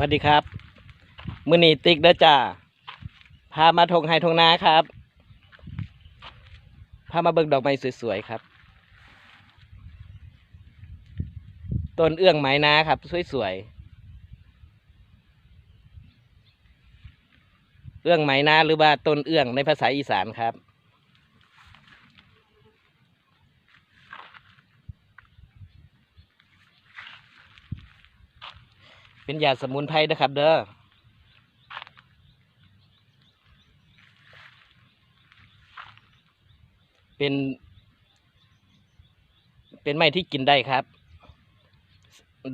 วัสดีครับ มือนีติ๊กเด้อจ้าพามาทงไฮทงนาครับ พามาเบิ่งดอกไม้สวยๆครับ ต้นเอื้องไม้นาครับ สวยๆ เอื้องไม้นาหรือว่าต้นเอื้องในภาษาอีสานครับ เป็นยาสมุนไพรนะครับ เด้อเป็น เป็นไม้ที่กินได้ครับ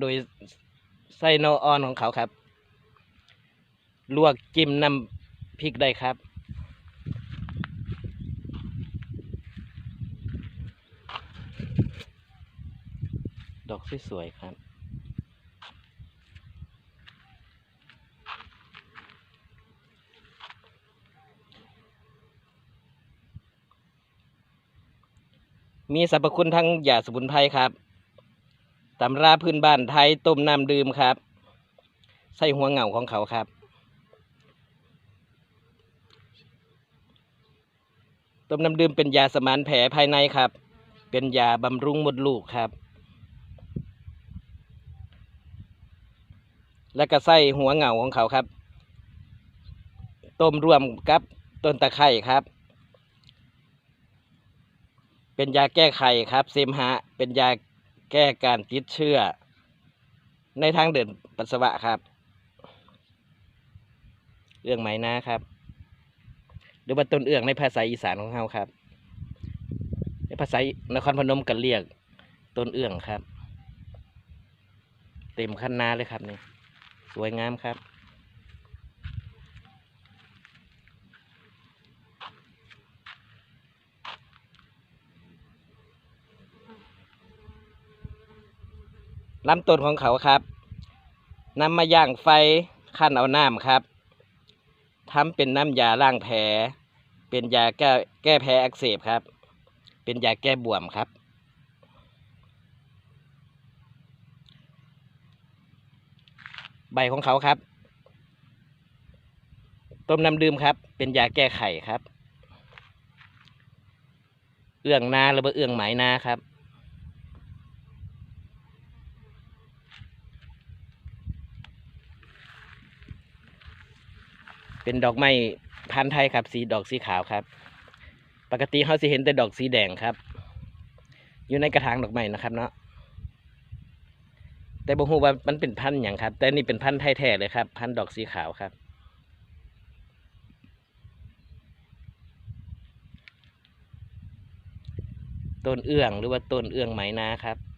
โดยไซโนออนของเขาครับ ลวกจิ้มน้ำพริกได้ครับ ดอกสวยๆครับ มีสรรพคุณทั้งยาสมุนไพรครับตำราพื้นบ้านไทยต้มน้ำดื่มครับใส่หัวเหงาของเขาครับ ต้มน้ำดื่มเป็นยาสมานแผลภายในครับ เป็นยาบำรุงมดลูกครับ แล้วก็ใส่หัวเหงาของเขาครับ ต้มรวมกับต้นตะไคร่ครับ เป็นยาแก้ไขครับเสมหะเป็นยาแก้การติดเชื้อ ในทางเดินปัสสาวะครับ เอื้องไหมนะครับ หรือว่าต้นเอื้องในภาษาอีสานของเราครับ ในภาษานครพนมกันเรียกต้นเอื้องครับ เต็มคันนาเลยครับนี่สวยงามครับ ลำต้นของเขาครับนำมาย่างไฟขั้นเอาน้ำครับทำเป็นน้ำยาล้างแผล เป็นยาแก้แก้แพ้อักเสบครับ เป็นยาแก้บวมครับ ใบของเขาครับ ต้มน้ำดื่มครับ เป็นยาแก้ไขครับ เอื้องนาหรือว่าเอื้องไหมนาครับ เป็นดอกไม้พันธุ์ไทยครับ สีดอกสีขาวครับ ปกติเขาสิเห็นแต่ดอกสีแดงครับ อยู่ในกระถางดอกไม้นะครับเนาะแต่บ่ฮู้ว่ามันเป็นพันธุ์อย่างครับ แต่นี่เป็นพันธุ์ไทยแท้เลยครับ พันธุ์ดอกสีขาวครับ ต้นเอื้องหรือว่าต้นเอื้องไหมนาครับ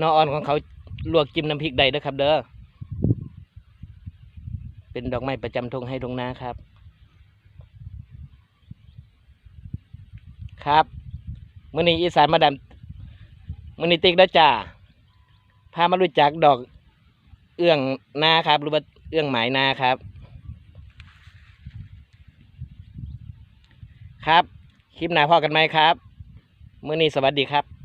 นออ่อนของเขาลวกจิ้มน้ำพริกได้เด้อครับ เด้อ เป็นดอกไม้ประจำทงให้ทงนาครับ ครับมื่อนี้อีสานมาดามมื่อนี้ติ๊กแล้จ้าพามารู้จักดอกเอื้องนาครับหรือว่าเอื้องหมายนาครับ ครับ คลิปหน้าพ่อกันไหมครับ มื่อนี้สวัสดีครับ